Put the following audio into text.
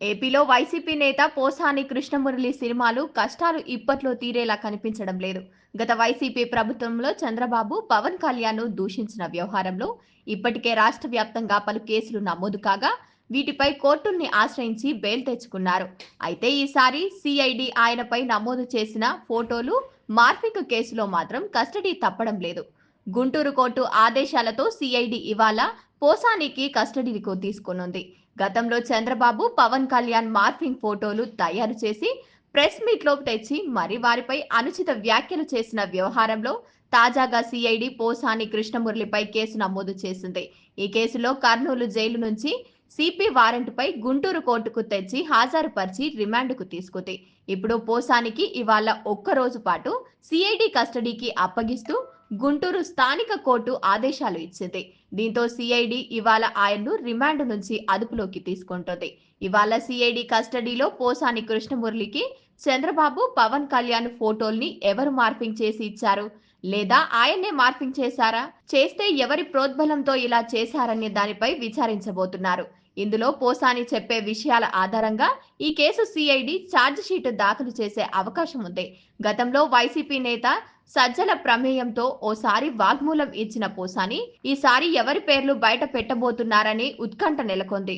ఏపీలో వైసీపీ నేత పోసాని కృష్ణమురళి సినిమాలు కష్టాలు ఇప్పట్లో తీరేలా కనిపించడం లేదు. గత వైసీపీ ప్రభుత్వంలో చంద్రబాబు పవన్ కళ్యాణ్ దూషించిన వ్యవహారంలో ఇప్పటికే రాష్ట్ర వ్యాప్తంగా పలు కేసులు నమోదు కాగా వీటిపై కోర్టుల్ని ఆశ్రయించి బెయిల్ తెచ్చుకున్నారు. అయితే ఈసారి సిఐడి ఆయనపై నమోదు చేసిన ఫోటోలు మార్ఫింగ్ కేసులో మాత్రం కస్టడీ తప్పడం లేదు. గుంటూరు కోర్టు ఆదేశాలతో సిఐడి ఇవాళ పోసానికి కస్టడీకి తీసుకునుంది. గతంలో చంద్రబాబు పవన్ కళ్యాణ్ మార్ఫింగ్ ఫోటోలు తయారు చేసి ప్రెస్ మీట్లో తెచ్చి మరి వారిపై అనుచిత వ్యాఖ్యలు చేసిన వ్యవహారంలో తాజాగా సిఐడి పోసాని కృష్ణమురళిపై కేసు నమోదు చేసింది. ఈ కేసులో కర్నూలు జైలు నుంచి సిపి వారెంట్పై గుంటూరు కోర్టుకు తెచ్చి హాజరుపరిచి రిమాండ్కు తీసుకుంది. ఇప్పుడు పోసానికి ఇవాళ ఒక్క రోజు పాటు సిఐడి కస్టడీకి అప్పగిస్తూ గుంటూరు స్థానిక కోర్టు ఆదేశాలు ఇచ్చింది. దీంతో సిఐడి ఇవాళ ఆయన్ను రిమాండ్ నుంచి అదుపులోకి తీసుకుంటుంది. ఇవాళ సిఐడి కస్టడీలో పోసాని కృష్ణమురళికి చంద్రబాబు పవన్ కళ్యాణ్ ఫోటోల్ని ఎవరు మార్పింగ్ చేసి ఇచ్చారు? లేదా ఆయన్నే మార్పింగ్ చేశారా చేస్తే ఎవరి ప్రోద్బలంతో ఇలా చేశారనే దానిపై విచారించబోతున్నారు. ఇందులో పోసాని చెప్పే విషయాల ఆధారంగా ఈ కేసు సిఐడి ఛార్జ్షీట్ దాఖలు చేసే అవకాశం ఉంది. గతంలో వైసీపీ నేత సజ్జల ప్రమేయంతో ఓసారి వాగ్మూలం ఇచ్చిన పోసాని ఈసారి ఎవరి పేర్లు బయట పెట్టబోతున్నారని ఉత్కంఠ నెలకొంది.